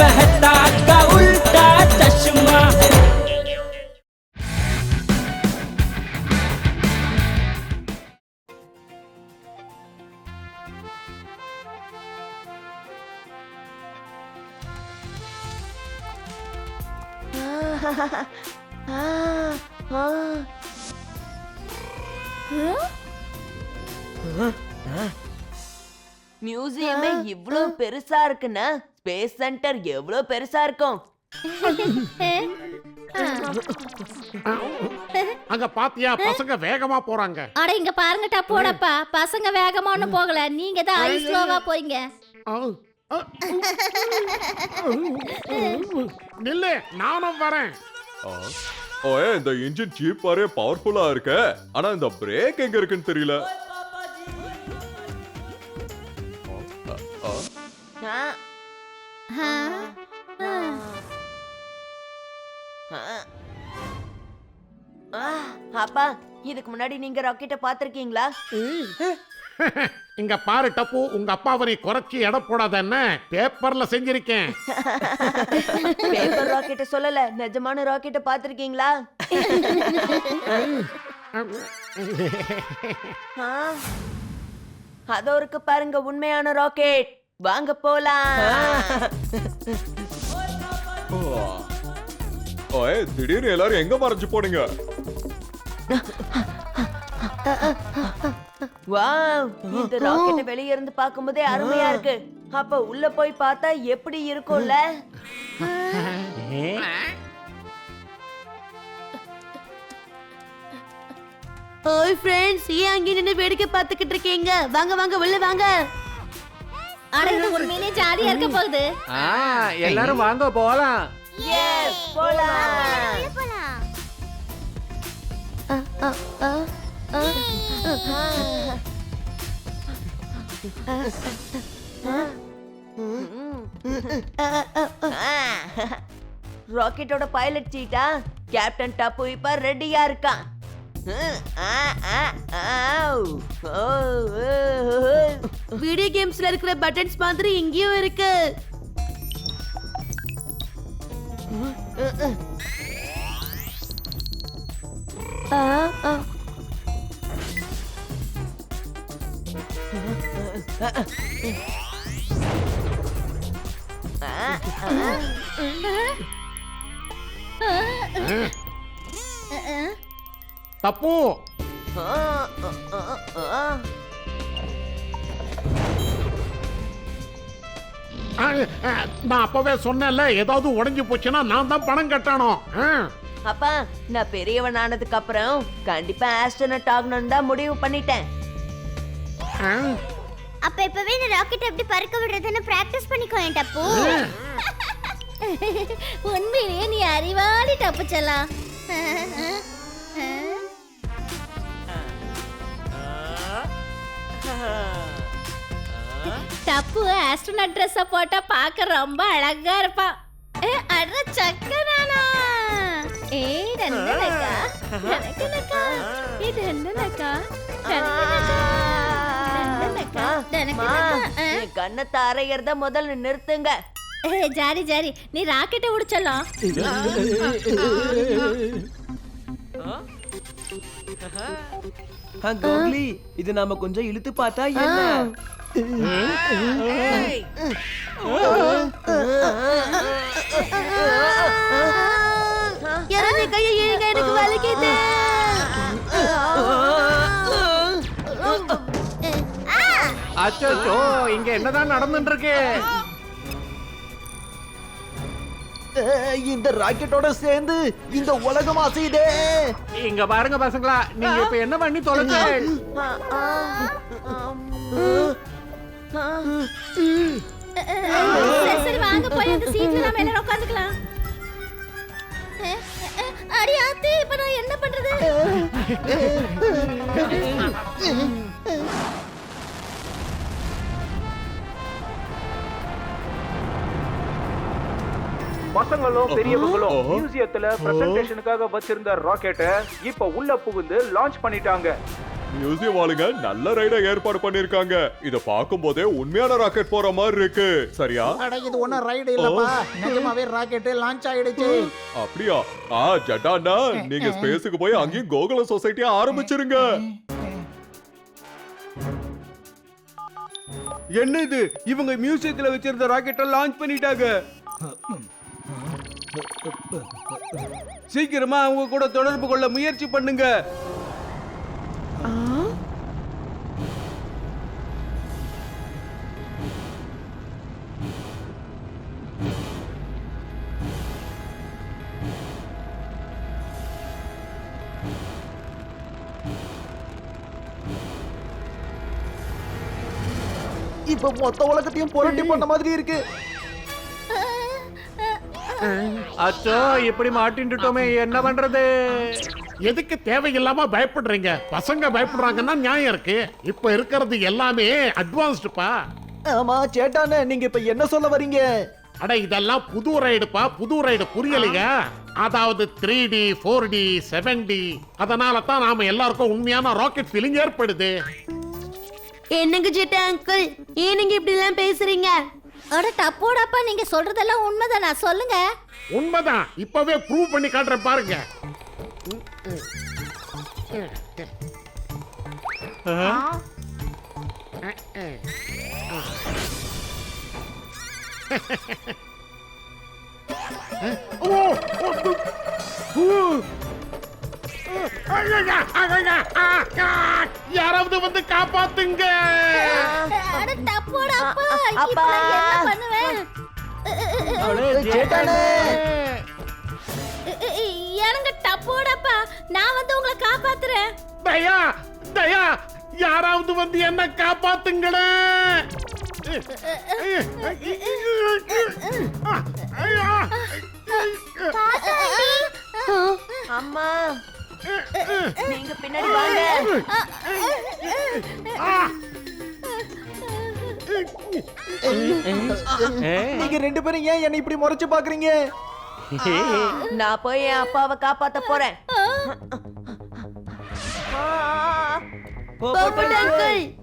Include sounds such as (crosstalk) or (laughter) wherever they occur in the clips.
मेहता का उल्टा चश्मा மியூசியமே இவ்ளோ பெருசா இருக்குன்னா ஸ்பேஸ் சென்டர் எவ்வளவு பெருசா இருக்கும்? அங்க பாத்தியா பசங்க வேகமா போறாங்க. அட இங்க பாருங்கட்டா போடப்பா. பசங்க வேகமா ஒண்ணும் போகல. நீங்க தான் ஐ ஸ்லோவா போறீங்க. நில்லு நானும் வரேன். ஓ ஏ, இந்த இன்ஜின் சீப் பாரு பவர்ஃபுல்லா இருக்கு. ஆனா இந்த பிரேக் எங்க இருக்குன்னு தெரியல. ஆ, அப்பா இதுக்கு முன்னாடி நீங்க ராக்கெட்ட பாத்திருக்கீங்களா (laughs) இங்க பாரு டப்பு உங்க அப்பாவை நீ குறைச்சி எடை போடாத என்ன? பேப்பர்ல செஞ்சிருக்கேன். (laughs) பேப்பர் ராக்கெட்ட சொல்லல நிஜமான ராக்கெட்ட பாத்திருக்கீங்களா. (laughs) அதோ இருக்கு பாருங்க உண்மையான ராக்கெட் வாங்க போலாம். ஓ. ஏ, திடீர்னு எல்லாரும் எங்க மறைஞ்சு போனீங்க? வாவ் இந்த ராக்கெட்ட வெளிய இருந்து பாக்கும்போதே அருமையா இருக்கு. அப்ப உள்ள போய் பார்த்தா எப்படி இருக்கும்ல? ஓய் ஃப்ரெண்ட்ஸ் ஏன் அங்கே நின்று வேடிக்கை பார்த்துக்கிட்டு இருக்கீங்க? வாங்க வாங்க உள்ள வாங்க. அட இது உண்மையிலே ஜாலியா இருக்க போகுது ஆ எல்லாரும் வாங்க போலாம் எஸ் போலாம் ராக்கெட்டோட பைலட் சீட்டா கேப்டன் டப்பு இப்ப ரெடியா இருக்கான். வீடியோ கேம்ஸ்ல இருக்கிற பட்டன்ஸ் மாதிரி இங்கேயும் இருக்கு. தப்பு ஆ, நான் அப்பவே சொன்னேன்ல ஏதாவது உடைஞ்சு போச்சுன்னா நான் தான் பணம் கட்டணும். ஆ. அப்பா நான் பெரியவன் ஆனதுக்கு அப்புறம் கண்டிப்பா ஆஸ்ட்ரோனட் ஆகணும்னு தான் முடிவு பண்ணிட்டேன். ஆ. அப்ப இப்பவே இந்த ராக்கெட் எப்படி பறக்க விடுறதுன்னு பிராக்டிஸ் பண்ணிக்கோ என் டப்பு. உண்மையிலேயே நீ அறிவாளி தப்புச்சலாம் தப்பு ஆஸ்ட்ரோனட் ட்ரெஸ்ஸ போட்டா பார்க்க ரொம்ப அழகா இருப்பான் ஏ, அட சக்கரானா ஏ என் கண்ணத்தை அரைகிறத முதல்ல நிறுத்துங்க ஏ ஜாரி ஜாரி நீ ராக்கெட்டை உடிச்சலாம் கோக்லி இது நாம கொஞ்சம் இழுத்து பார்த்தா என்ன? யாராவது கையை இழுங்க எனக்கு வலிக்குது. அச்சோ இங்க என்னதான் நடந்துட்டு இருக்கு இந்த ராக்கெட்டோட சேர்ந்து இந்த உலகம் அசையுதே. இங்க பாருங்க பசங்களா நீங்க இப்ப என்ன பண்ணி. ஆ, சரி வாங்க போய் அந்த சீட்ல நாம எல்லாரும் உட்காந்துக்கலாம். அடி ஆத்தி இப்ப நான் என்ன பண்றது? (laughs) பசங்களும் பெரியவங்களும். மியூசியத்துல பிரசன்டேஷனுக்காக வச்சிருந்த ராக்கெட்டை இப்ப உள்ள புகுந்து லான்ச் பண்ணிட்டாங்க. மியூசியம் ஆளுங்க நல்ல ரைட ஏற்பாடு பண்ணிருக்காங்க. இத பார்க்கும் போதே உண்மையான ராக்கெட் போற மாதிரி இருக்கு. சரியா? அட இது ஒன்றும் ரைடு இல்லப்பா. நிஜமாவே ராக்கெட்டு லான்ச் ஆயிடுச்சு. அப்படியா? ஆ ஜட்டாண்டா நீங்க ஸ்பேஸுக்கு போய் அங்கேயும் கோகுல சொசைட்டியா ஆரம்பிச்சிருங்க. என்ன இது? இவங்க மியூசியத்துல வச்சிருந்த ராக்கெட்டை லான்ச் பண்ணிட்டாங்க. சீக்கிரமா அவங்க கூட தொடர்பு கொள்ள முயற்சி பண்ணுங்க. இப்ப மொத்த உலகத்தையும் புரட்டி பண்ண மாதிரி இருக்கு. அச்சோ இப்படி மாட்டின்ட்டுட்டோமே என்ன பண்றது? எதுக்கு தேவையில்லாம பயப்படுறீங்க? பசங்க பயப்படுறாங்கன்னா நியாயம் இருக்கு. இப்ப இருக்கிறது எல்லாமே அட்வான்ஸ்டுப்பா ஆமா சேட்டானே நீங்க இப்ப என்ன சொல்ல வரீங்க? அட இதெல்லாம் புது ரைடுப்பா புது ரைடு புரியலையா அதாவது three D four D seven D அதனால தான் நாம எல்லாருக்கும் உண்மையான ராக்கெட் ஃபீலிங் ஏற்படுது. என்னங்க ஜெட்டா அங்கிள் ஏன் நீங்க இப்படி எல்லாம் பேசுறீங்க? அட டப்போடப்பா நீங்க சொல்றதெல்லாம் உண்மைதானா சொல்லுங்க உண்மைதான் இப்பவே ப்ரூவ் பண்ணி காட்டுறேன் பாருங்க ஓ, ஓ, யாராவது வந்து காப்பாத்துங்க அப்பா. எனக்கு டப்போடப்பா நான் வந்து உங்களை காப்பாத்துறேன் தயா தயா யாராவது வந்து என்ன காப்பாத்துங்களே அம்மா நீங்க பின்னாடி வாங்க. நீங்க ரெண்டு பேரும் ஏன் என்ன இப்படி முறைச்சு பாக்குறீங்க? நான் போய் என் அப்பாவை காப்பாத்த போறேன்.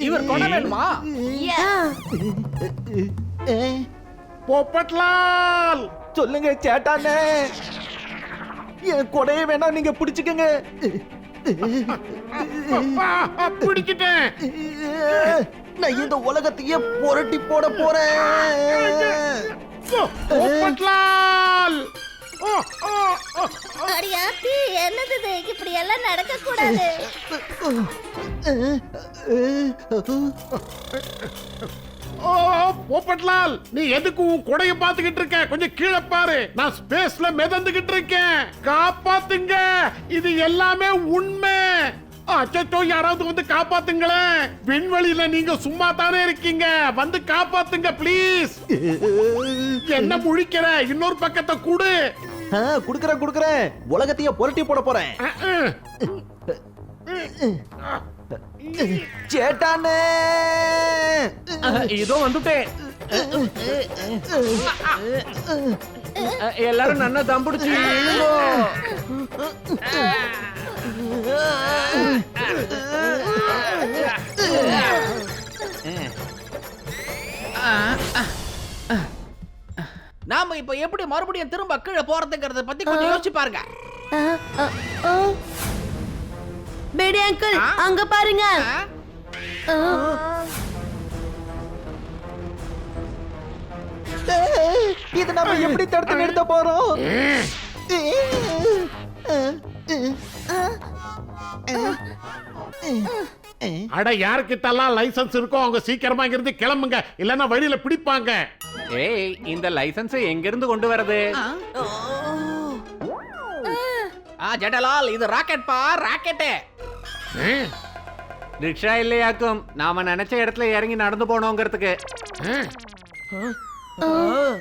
இவர் கொட வேணுமா? போப்பட்லால். சொல்லுங்க சேட்டானே. என் கொடையை வேணா நீங்க பிடிச்சுக்கங்க. பிடிச்சிட்டேன். நான் இந்த உலகத்தையே புரட்டி போட போறேன். அடியாத்தி என்னது இப்படி எல்லாம் நடக்க கூடாது போப்பட்லால் நீ எதுக்கு உன் கொடைய பாத்துக்கிட்டு இருக்க? கொஞ்சம் கீழே பாரு. நான் ஸ்பேஸ்ல மிதந்துகிட்டு இருக்கேன். காப்பாத்துங்க. இது எல்லாமே உண்மை. அச்சோ யாராவது வந்து காப்பாத்துங்களேன். விண்வெளியில நீங்க சும்மா தானே இருக்கீங்க. வந்து காப்பாத்துங்க ப்ளீஸ் என்ன முழிக்கிற? இன்னொரு பக்கத்தை கூடு. குடுக்கறேன் குடுக்கறேன். உலகத்தையே புரட்டி போட போறேன். சேட்டானே இதோ வந்துட்டேன் எல்லாரும் நன்னா தம்பிடிச்சு இழுங்கோ நாம இப்ப எப்படி மறுபடியும் திரும்ப கீழே போறதுங்கறத பத்தி கொஞ்சம் யோசிச்சு பாருங்க பேடி அங்கிள் அங்க பாருங்க. ஏய், இது நம்ம எப்படி தடுத்து நிறுத்த போறோம்? அட யாருக்கிட்டலாம் லைசன்ஸ் இருக்கோ அவங்க சீக்கிரமா இங்கிருந்து கிளம்புங்க. இல்லன்னா வழியில பிடிப்பாங்க. ஏய் இந்த லைசன்ஸ் எங்க இருந்து கொண்டு வரது? ஆ. ஜெட்டலால் இது ராக்கெட் பா ராக்கெட்டு. ரிக்ஷா இல்லையாக்கும் நாம நினைச்ச இடத்துல இறங்கி நடந்து போனோங்கிறதுக்கு அஹ்.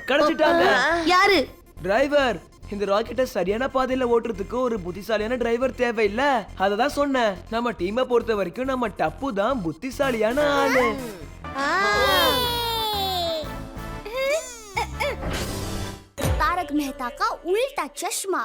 கிடைச்சிட்டாங்க யாரு டிரைவர் இந்த ராக்கெட்டை சரியான பாதையில ஓட்டுறதுக்கு ஒரு புத்திசாலியான டிரைவர் தேவையில்ல அததான் சொன்னேன் நம்ம டீமை பொறுத்த வரைக்கும் நம்ம டப்பு தான் புத்திசாலியான ஆளு तारक मेहता का उल्टा चश्मा